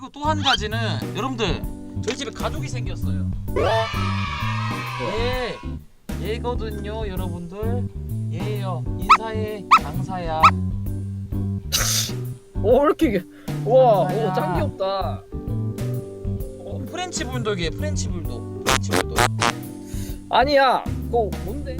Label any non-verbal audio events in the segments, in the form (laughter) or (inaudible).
그리고 또 한 가지는 여러분들 저희 집에 가족이 생겼어요. 얘 얘거든요, 여러분들. 얘예요. 인사해, 강사야. (laughs) 오 이렇게 와. 오, 짱 귀엽다. 어, 프렌치 불독이에요, 프렌치 불독. 프렌치 불독. 아니야, 그거 뭔데?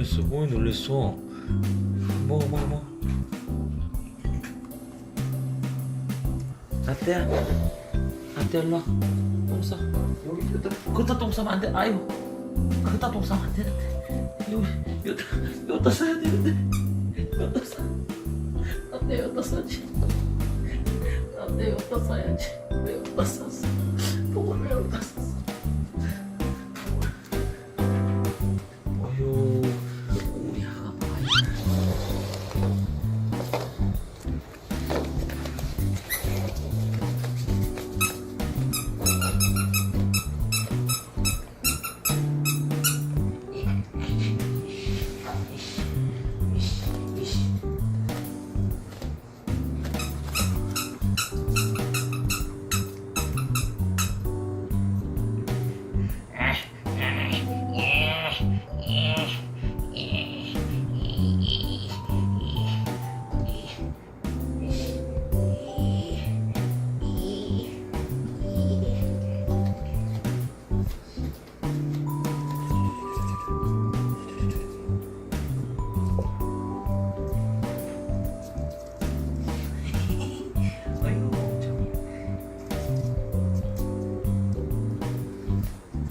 놀랬어, 오 놀랬어. 먹어, 먹어, 먹어. 라떼야, 라떼 일로 와. 똥 싸. 여기 여기다, 거기다 똥 싸면 안 돼. 아이고, 거기다 똥 싸면 안 되는데. 여기 여기다 여기다 써야 되는데 여기다 써. 안돼 여기다 써야지. 안돼 여기다 써야지. 왜 여기다 썼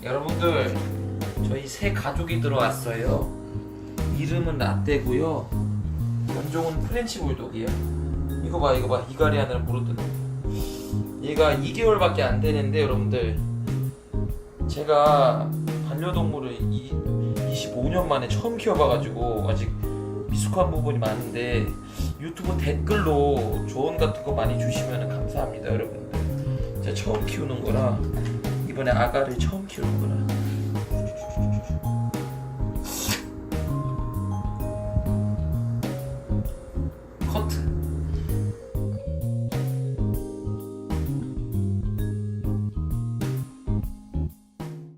여러분들 저희 새 가족이 들어왔어요. 이름은 라떼고요. 견종은 프렌치 불독이에요. 이거 봐, 이거 봐, 이갈이 하늘 모르더니 얘가 2개월밖에 안 되는데 여러분들 제가 반려동물을 이, 25년 만에 처음 키워봐가지고 아직 미숙한 부분이 많은데 유튜브 댓글로 조언 같은 거 많이 주시면 감사합니다, 여러분들. 제가 처음 키우는 거라 이번에 아가를 처음 키우는구나.